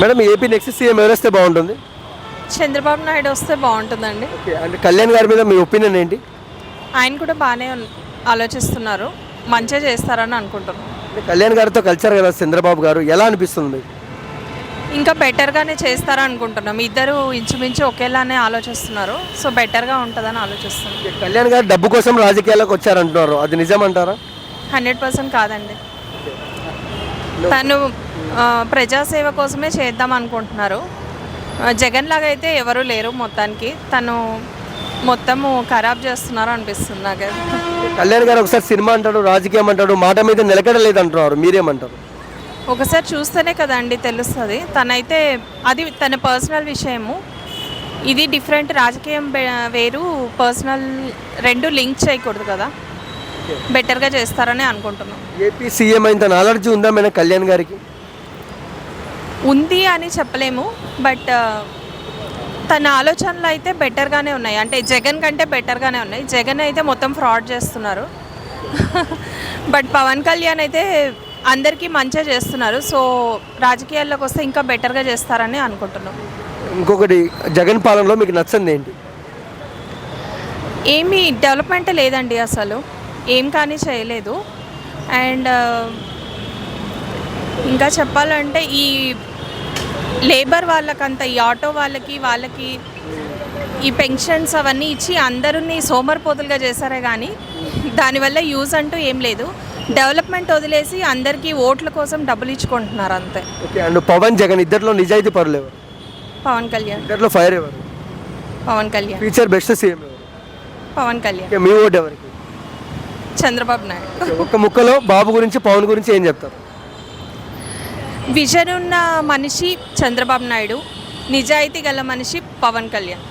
Madam AP next CM ఎవరు వస్తే బాగుంటుంది? చంద్రబాబు నాయుడు వస్తే బాగుంటుందండి. ఓకే కళ్యాణ్ గారి మీద మీ ఒపీనియన్ ఏంటి? ఆయన కూడా బాగానే ఉన్- ఆలోచిస్తున్నారు. మంచిగా చేస్తారని అనుకుంటున్నాను అంటే కళ్యాణ్ గారితో కలిసారు కదా చంద్రబాబు గారు ఎలా అనిపిస్తుంది మీకు? ఇంకా బెటర్గానే చేస్తారని అనుకుంటున్నాం. ఇద్దరు ఇంచుమించు ఒకేలానే ఆలోచిస్తున్నారు. సో బెటర్గా ఉంటుందని ఆలోచిస్తున్నాం. ఓకే, కళ్యాణ్ గారు డబ్బు కోసం రాజకీయాల్లోకి వచ్చారంటున్నారు. అది నిజమంటారా? హండ్రెడ్ పర్సెంట్ కాదండి. తను ప్రజాసేవ కోసమే చేద్దాం అనుకుంటున్నారు. జగన్ లాగా అయితే ఎవరు లేరు మొత్తానికి. తను మొత్తము ఖరాబ్ చేస్తున్నారు అనిపిస్తుంది నాకైతే కళ్యాణ్ గారు ఒకసారి సినిమా అంటాడు రాజకీయం అంటాడు మాట మీద నిలకడలేదు అంటున్నారు మీరేమంటారు? ఒకసారి చూస్తేనే కదండి తెలుస్తుంది. తనైతే అది తన పర్సనల్ విషయము. ఇది డిఫరెంట్ రాజకీయం వేరు పర్సనల్ రెండు లింక్ చేయకూడదు కదా. బెటర్గా చేస్తారని అనుకుంటున్నాం. ఏపీ సీఎం అయిన తన అలర్జీ ఉందా మేడం కళ్యాణ్ గారికి? ఉంది అని చెప్పలేము బట్ తన ఆలోచనలు అయితే బెటర్గానే ఉన్నాయి. అంటే జగన్ కంటే బెటర్గానే ఉన్నాయి. జగన్ అయితే మొత్తం ఫ్రాడ్ చేస్తున్నారు. బట్ పవన్ కళ్యాణ్ అయితే అందరికీ మంచిగా చేస్తున్నారు. సో రాజకీయాల్లోకి వస్తే ఇంకా బెటర్గా చేస్తారని అనుకుంటున్నాం. ఇంకొకటి జగన్ పాలనలో మీకు నచ్చింది ఏంటి? ఏమీ డెవలప్మెంట్ లేదండి అసలు. ఏం కానీ చేయలేదు. అండ్ ఇంకా చెప్పాలంటే ఈ లేబర్ వాళ్ళకంత ఈ ఆటో వాళ్ళకి వాళ్ళకి ఈ పెన్షన్స్ అవన్నీ ఇచ్చి అందరినీ సోమరిపోతులుగా చేశారే కానీ దానివల్ల యూజ్ అంటూ ఏం లేదు. డెవలప్మెంట్ వదిలేసి అందరికీ ఓట్ల కోసం డబ్బులు ఇచ్చుకుంటున్నారు అంతే. అండ్ పవన్ జగన్ ఇద్దరిలో నిజాయితీ పరులు ఎవరు? పవన్ కళ్యాణ్. ఇద్దరిలో ఫైర్ ఎవరు? Pawan Kalyan. Future best CM Pawan Kalyan. మీ ఓటు ఎవరికి? చంద్రబాబు నాయుడు. ఒక్క ముక్కలో బాబు గురించి పవన్ గురించి ఏం చెప్తారు? విజన్ ఉన్న మనిషి చంద్రబాబు నాయుడు నిజాయితీ గల మనిషి పవన్ కళ్యాణ్.